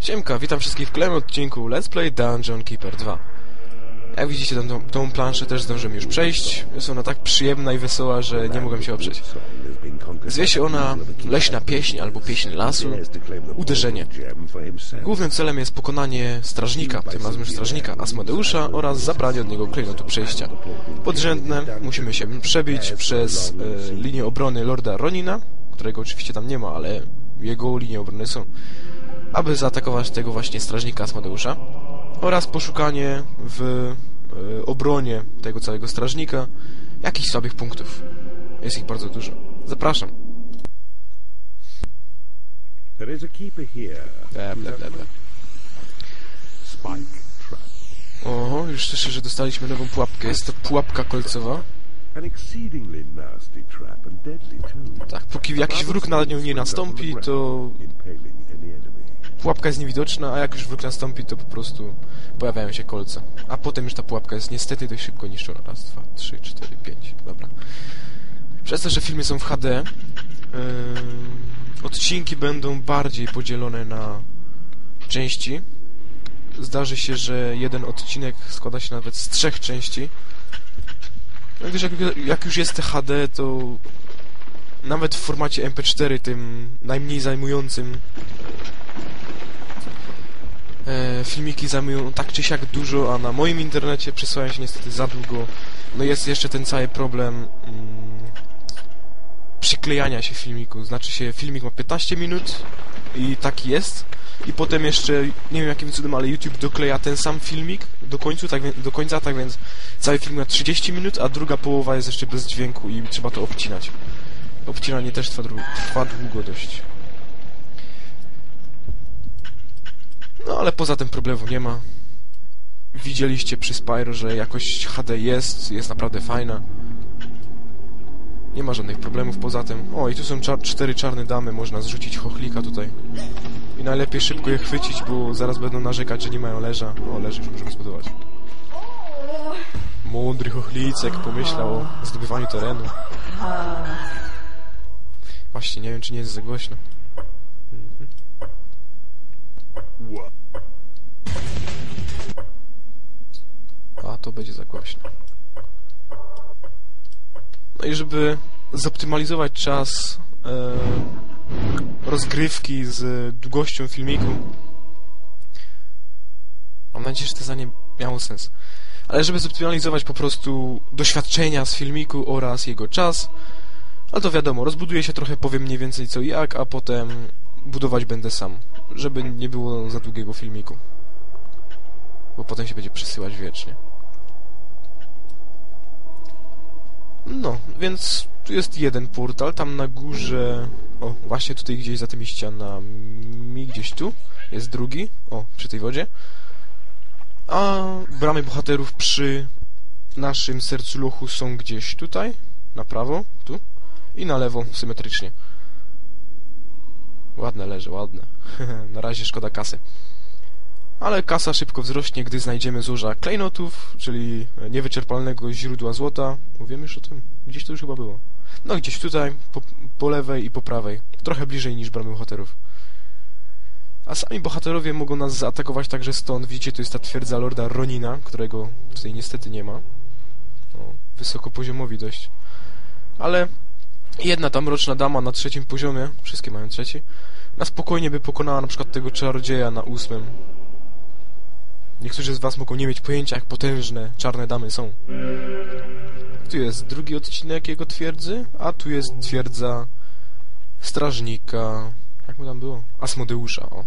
Siemka, witam wszystkich w kolejnym odcinku Let's Play Dungeon Keeper 2. Jak widzicie, tą, tą planszę też zdążyłem już przejść. Jest ona tak przyjemna i wesoła, że nie mogłem się oprzeć. Zwie się ona Leśna Pieśń albo Pieśń Lasu. Uderzenie. Głównym celem jest pokonanie strażnika, tym razem już strażnika Asmodeusza oraz zabranie od niego klejnotu przejścia. Podrzędne musimy się przebić przez e, linię obrony Lorda Ronina, którego oczywiście tam nie ma, ale jego linie obrony są aby zaatakować tego właśnie strażnika Asmodeusza oraz poszukanie w e, obronie tego całego strażnika jakichś słabych punktów. Jest ich bardzo dużo. Zapraszam. There is a keeper here. Ble, ble, ble, ble. Spike trap. Oho, już słyszę, że dostaliśmy nową pułapkę. Jest to pułapka kolcowa. Tak, póki jakiś wróg nad nią nie nastąpi, to. Pułapka jest niewidoczna, a jak już wróg nastąpi, to po prostu pojawiają się kolce. A potem już ta pułapka jest niestety dość szybko niszczona. Raz, dwa, trzy, cztery, pięć. Dobra. Przez to, że filmy są w HD, ym, odcinki będą bardziej podzielone na części. Zdarzy się, że jeden odcinek składa się nawet z trzech części. No gdyż jak, jak już jest HD, to nawet w formacie MP4, tym najmniej zajmującym, e, filmiki zajmują tak czy siak dużo, a na moim internecie przesyłają się niestety za długo. No jest jeszcze ten cały problem mm, przyklejania się filmiku. Znaczy się, filmik ma 15 minut i taki jest. I potem jeszcze, nie wiem jakim cudem, ale YouTube dokleja ten sam filmik do, końcu, tak, do końca, tak więc cały film ma 30 minut, a druga połowa jest jeszcze bez dźwięku i trzeba to obcinać. Obcinanie też trwa, trwa długo dość. No ale poza tym problemu nie ma. Widzieliście przy Spyro, że jakość HD jest, jest naprawdę fajna. Nie ma żadnych problemów poza tym. O, i tu są czar cztery czarne damy, można zrzucić chochlika tutaj. I najlepiej szybko je chwycić, bo zaraz będą narzekać, że nie mają leża. O, leży już możemy zbudować. Mądry chochlicek pomyślał o zdobywaniu terenu. Właśnie, nie wiem, czy nie jest za głośno. What? A, to będzie za głośno. No i żeby zoptymalizować czas e, rozgrywki z długością filmiku, mam nadzieję, że to zdanie miało sens. Ale żeby zoptymalizować po prostu doświadczenia z filmiku oraz jego czas, ale to wiadomo, rozbuduję się trochę, powiem mniej więcej co i jak, a potem budować będę sam, żeby nie było za długiego filmiku. Bo potem się będzie przesyłać wiecznie. No, więc tu jest jeden portal, tam na górze... O, właśnie tutaj gdzieś za tymi ścianami, gdzieś tu, jest drugi, o, przy tej wodzie. A bramy bohaterów przy naszym sercu lochu są gdzieś tutaj, na prawo, tu i na lewo, symetrycznie. Ładne leży, ładne. na razie szkoda kasy. Ale kasa szybko wzrośnie, gdy znajdziemy złoża klejnotów, czyli niewyczerpalnego źródła złota. Mówimy już o tym? Gdzieś to już chyba było. No gdzieś tutaj, po, po lewej i po prawej. Trochę bliżej niż bramy bohaterów. A sami bohaterowie mogą nas zaatakować także stąd. Widzicie, to jest ta twierdza Lorda Ronina, którego tutaj niestety nie ma. O, wysokopoziomowi dość. Ale jedna tam mroczna dama na trzecim poziomie, wszystkie mają trzeci, na spokojnie by pokonała na przykład tego czarodzieja na ósmym. Niektórzy z was mogą nie mieć pojęcia, jak potężne czarne damy są. Tu jest drugi odcinek jego twierdzy, a tu jest twierdza strażnika... Jak mu tam było? Asmodeusza, o.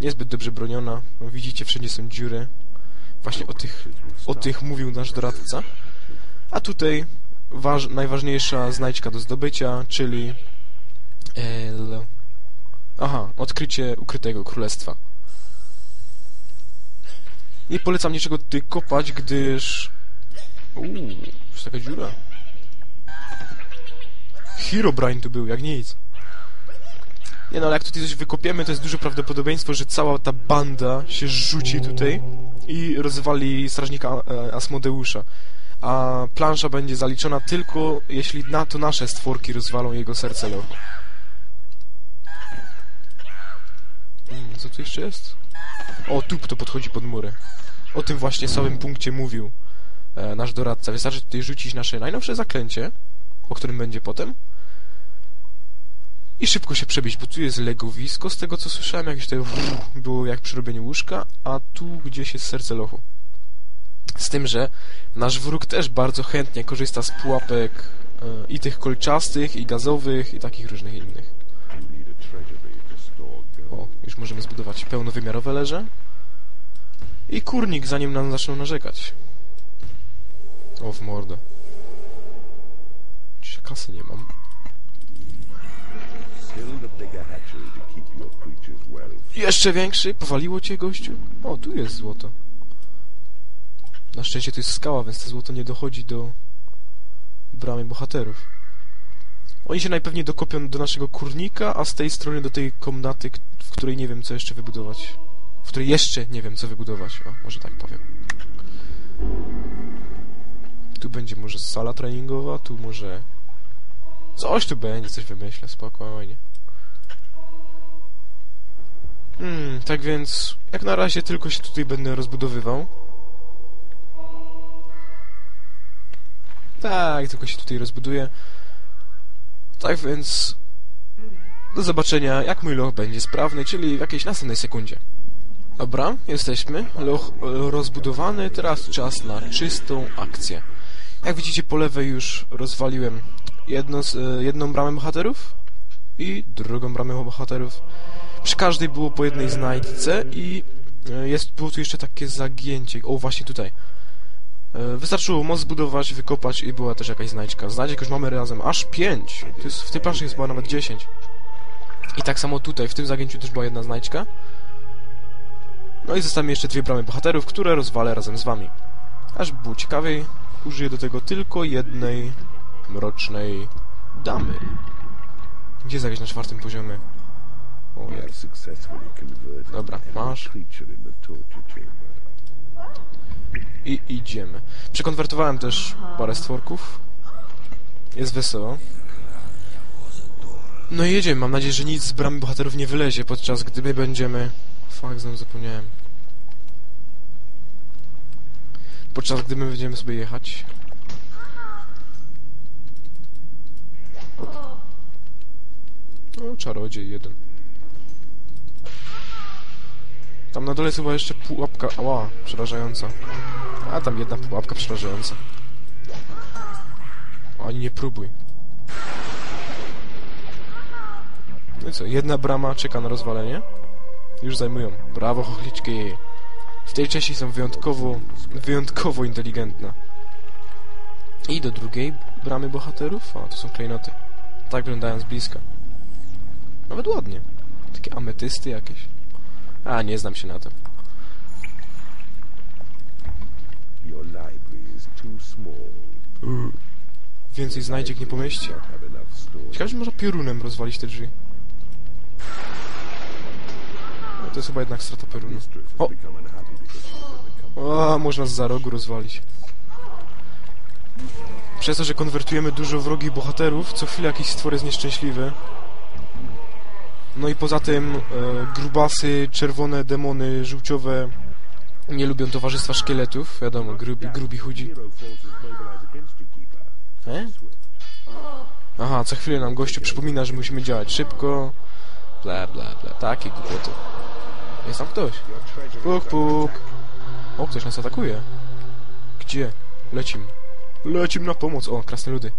Niezbyt dobrze broniona. No, widzicie, wszędzie są dziury. Właśnie o tych, o tych mówił nasz doradca. A tutaj waż, najważniejsza znajdźka do zdobycia, czyli... El... Aha, odkrycie ukrytego królestwa. Nie polecam niczego tutaj kopać, gdyż... Uuu, jest taka dziura. Herobrine tu był, jak nic. Nie no, ale jak tutaj coś wykopiemy, to jest duże prawdopodobieństwo, że cała ta banda się rzuci tutaj i rozwali strażnika e, Asmodeusza. A plansza będzie zaliczona tylko, jeśli na to nasze stworki rozwalą jego serce lochu. Hmm, co tu jeszcze jest? O, tu to podchodzi pod mury. O tym właśnie samym punkcie mówił e, nasz doradca. Wystarczy tutaj rzucić nasze najnowsze zaklęcie, o którym będzie potem. I szybko się przebić, bo tu jest legowisko, z tego co słyszałem, jakieś tutaj było jak przy robieniu łóżka, a tu gdzieś jest serce lochu. Z tym, że nasz wróg też bardzo chętnie korzysta z pułapek e, i tych kolczastych, i gazowych, i takich różnych innych. O, już możemy zbudować pełnowymiarowe leże. I kurnik, zanim nam zaczną narzekać. O, w mordę. Dzisiaj kasy nie mam. Jeszcze większy? Powaliło cię, gościu? O, tu jest złoto. Na szczęście to jest skała, więc to złoto nie dochodzi do bramy bohaterów. Oni się najpewniej dokopią do naszego kurnika, a z tej strony do tej komnaty, w której nie wiem, co jeszcze wybudować. W której jeszcze nie wiem, co wybudować. O, może tak powiem. Tu będzie może sala treningowa, tu może... Coś tu będzie, coś wymyślę, spokojnie. Hmm, tak więc jak na razie tylko się tutaj będę rozbudowywał. Tak, tylko się tutaj rozbuduję. Tak więc do zobaczenia, jak mój loch będzie sprawny, czyli w jakiejś następnej sekundzie. Dobra, jesteśmy. Loch e, rozbudowany, teraz czas na czystą akcję. Jak widzicie po lewej już rozwaliłem jedno z, e, jedną bramę bohaterów i drugą bramę bohaterów. Przy każdej było po jednej znajdce i e, jest, było tu jeszcze takie zagięcie. O, właśnie tutaj. Wystarczyło most zbudować, wykopać i była też jakaś znajdźka. Znajdziek już mamy razem aż 5. To jest, w tej planszy jest chyba nawet 10. I tak samo tutaj, w tym zagięciu też była jedna znajdźka. No i zostały mi jeszcze dwie bramy bohaterów, które rozwalę razem z wami. Aż było ciekawiej, użyję do tego tylko jednej mrocznej damy. Gdzie jest jakieś na czwartym poziomie? O, Dobra, masz. I idziemy. Przekonwertowałem też parę stworków. Jest wesoło. No i jedziemy. Mam nadzieję, że nic z bramy bohaterów nie wylezie, podczas gdy my będziemy... Fuck, znowu zapomniałem. Podczas gdy my będziemy sobie jechać. O, czarodziej jeden. Tam na dole jest chyba jeszcze pułapka. Ała, przerażająca. A tam jedna pułapka przerażająca. Ani nie próbuj. No i co, jedna brama czeka na rozwalenie? Już zajmują. Brawo, chochliczki. W tej części są wyjątkowo, wyjątkowo inteligentne. I do drugiej bramy bohaterów. O, to są klejnoty. Tak wyglądają z bliska. Nawet ładnie. Takie ametysty jakieś. A, nie znam się na tym. Too small. Więcej znajdziek nie pomieści. Ciekawe, że można piorunem rozwalić te drzwi. No, to jest chyba jednak strata. Mistress has O! O, można z za rogu rozwalić. Przez to, że konwertujemy dużo wrogich bohaterów, co chwilę jakiś stwór jest nieszczęśliwy. No i poza tym e, grubasy, czerwone demony, żółciowe nie lubią towarzystwa szkieletów. Wiadomo, grubi, grubi chudzi. E? Aha, co chwilę nam gościu przypomina, że musimy działać szybko. Bla, bla, bla. Takie głupoty. Jest tam ktoś. Puk, puk. O, ktoś nas atakuje. Gdzie? Lecim. Lecim na pomoc. O, krasne ludy.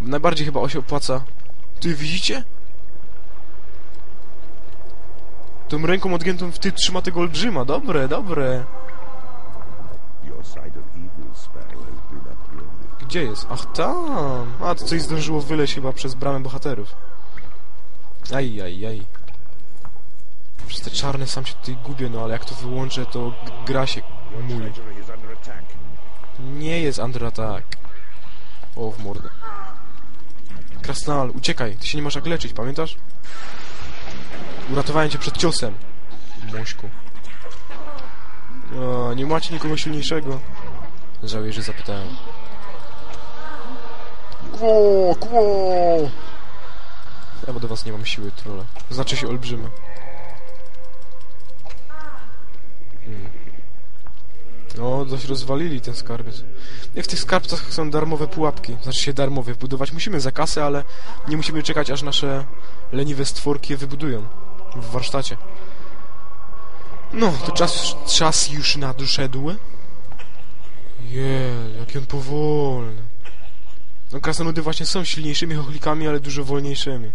Najbardziej chyba się opłaca. Ty widzicie? Tą ręką odgiętą w ty trzyma tego olbrzyma. Dobre, dobre. Gdzie jest? Ach, tam. A, to coś zdążyło wyleźć chyba przez bramę bohaterów. Aj, aj, aj. Przez te czarne sam się tutaj gubię, no ale jak to wyłączę, to gra się muli. Nie jest under attack. O, w mordę. Krasnal, uciekaj, ty się nie masz jak leczyć, pamiętasz? Uratowałem cię przed ciosem. Mośku. O, nie macie nikogo silniejszego. Żałuję, że zapytałem. Kło, kło! Ja bo do was nie mam siły, trolle. Znaczy się olbrzymy. No, dość rozwalili ten skarbiec. Nie, w tych skarbcach są darmowe pułapki. Znaczy się darmowe. Wbudować musimy za kasę, ale nie musimy czekać, aż nasze leniwe stworki je wybudują. W warsztacie. No, to czas, czas już nadszedł. Jej, jaki on powolny. No, krasnoludy właśnie są silniejszymi chochlikami, ale dużo wolniejszymi.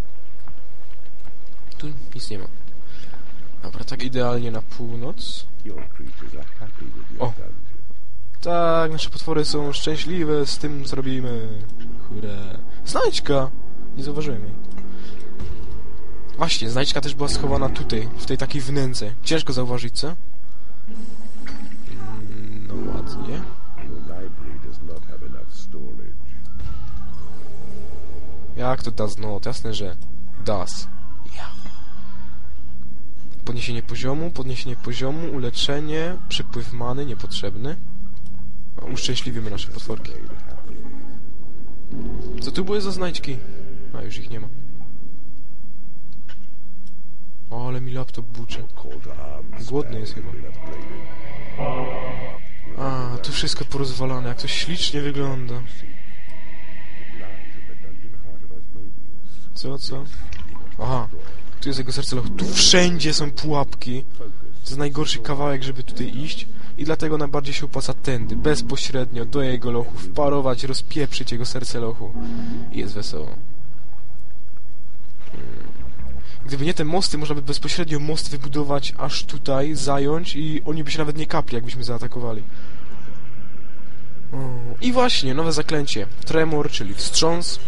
Tu nic nie ma. Dobra, tak idealnie na północ. Dungeon. Tak, nasze potwory są szczęśliwe z tym, co robimy. Hurra. Znajdźka! Nie zauważyłem jej. Właśnie, znajdźka też była schowana tutaj, w tej takiej wnęce. Ciężko zauważyć, co? Mm, No ładnie. Jak to does not? Jasne, że does. Podniesienie poziomu, podniesienie poziomu, uleczenie, przypływ many niepotrzebny. Uszczęśliwimy nasze potworki. Co tu były za znajdźki? A, już ich nie ma. O, ale mi laptop arms. Głodny jest chyba. A, tu wszystko porozwalane, jak to ślicznie wygląda. Co, co? Aha, tu jest jego serce. Tu wszędzie są pułapki. To jest najgorszy kawałek, żeby tutaj iść. I dlatego najbardziej się opłaca tędy, bezpośrednio do jego lochu, wparować, rozpieprzyć jego serce lochu. I jest wesoło. Hmm. Gdyby nie te mosty, można by bezpośrednio most wybudować aż tutaj, zająć i oni by się nawet nie kapli, jakbyśmy zaatakowali. O, I właśnie, nowe zaklęcie. Tremor, czyli wstrząs.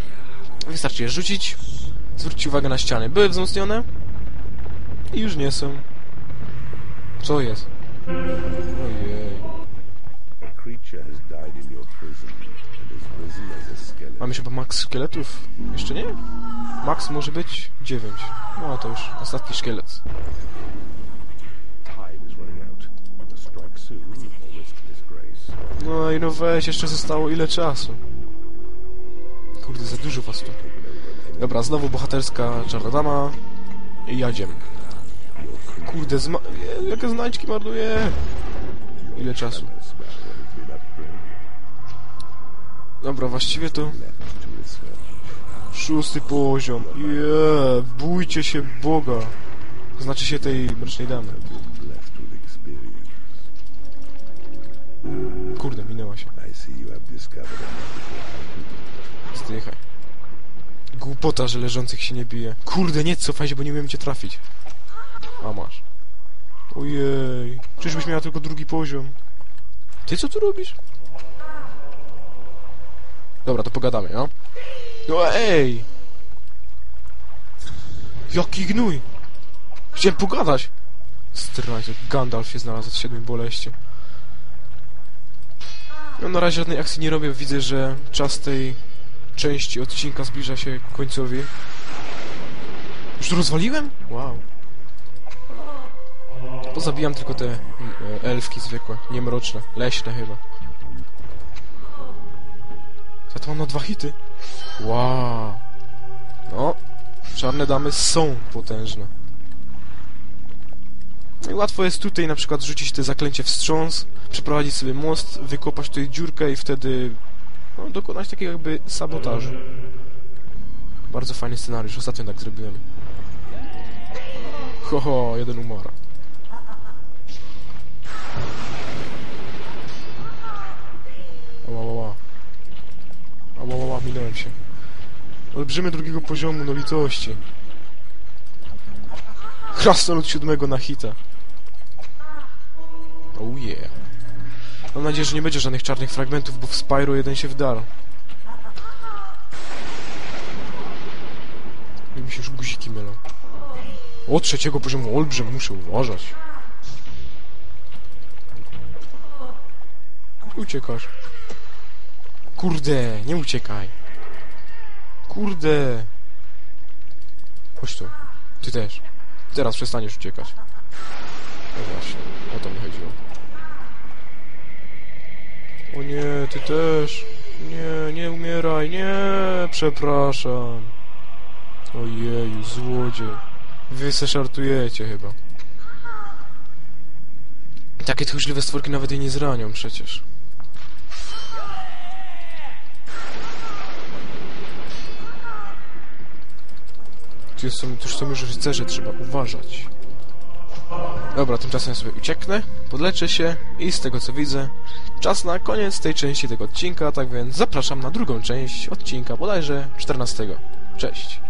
Wystarczy je rzucić. Zwróćcie uwagę na ściany. Były wzmocnione i już nie są. Co jest? Ojej. Mamy chyba max szkieletów? Jeszcze nie? Max może być 9. No to już ostatni szkielet. No i no weź, jeszcze zostało ile czasu? Kurde, za dużo was tu. Dobra, znowu bohaterska czarna dama. I jadziem. Kurde, zma... Jakie znajdźki marnuje! Ile czasu? Dobra, właściwie to... Szósty poziom. Je, bójcie się Boga. Znaczy się tej mrocznej damy. Kurde, minęła się. Zdychaj. Głupota, że leżących się nie bije. Kurde, nie cofaj się, bo nie umiem cię trafić. A masz. Ojej. Czyżbyś miała tylko drugi poziom? Ty co tu robisz? Dobra, to pogadamy, no? No ej! Jaki gnój! Chciałem pogadać! Zdrajca, Gandalf się znalazł od siedmiu boleści. No na razie żadnej akcji nie robię, widzę, że czas tej części odcinka zbliża się ku końcowi. Już to rozwaliłem? Wow. Pozabijam tylko te e, elfki zwykłe, niemroczne, leśne chyba. Ja to mam na dwa hity. Wow. No, czarne damy są potężne. No i łatwo jest tutaj na przykład rzucić te zaklęcie wstrząs, przeprowadzić sobie most, wykopać tutaj dziurkę i wtedy no, dokonać takiego jakby sabotażu. Bardzo fajny scenariusz, ostatnio tak zrobiłem. Ho, ho jeden umarł. Ała, ała, ała. Ała, minąłem się. Olbrzymy drugiego poziomu, no litości. Krasnolud siódmego na hita. Oh yeah. Mam nadzieję, że nie będzie żadnych czarnych fragmentów, bo w Spyro jeden się wdarł. I mi się już guziki mylą. O trzeciego poziomu olbrzym, muszę uważać. Uciekasz. Kurde, nie uciekaj. Kurde. Chodź tu. Ty też. Teraz przestaniesz uciekać. No właśnie, o to mi chodziło. O nie, ty też. Nie, nie umieraj, nie, przepraszam. Ojeju, złodziej. Wy se żartujecie chyba. Tak Takie tchórzliwe stworki nawet jej nie zranią przecież. Tu są, tu są już rycerze, trzeba uważać. Dobra, tymczasem sobie ucieknę, podleczę się i z tego co widzę, czas na koniec tej części tego odcinka, tak więc zapraszam na drugą część odcinka, bodajże 14. Cześć!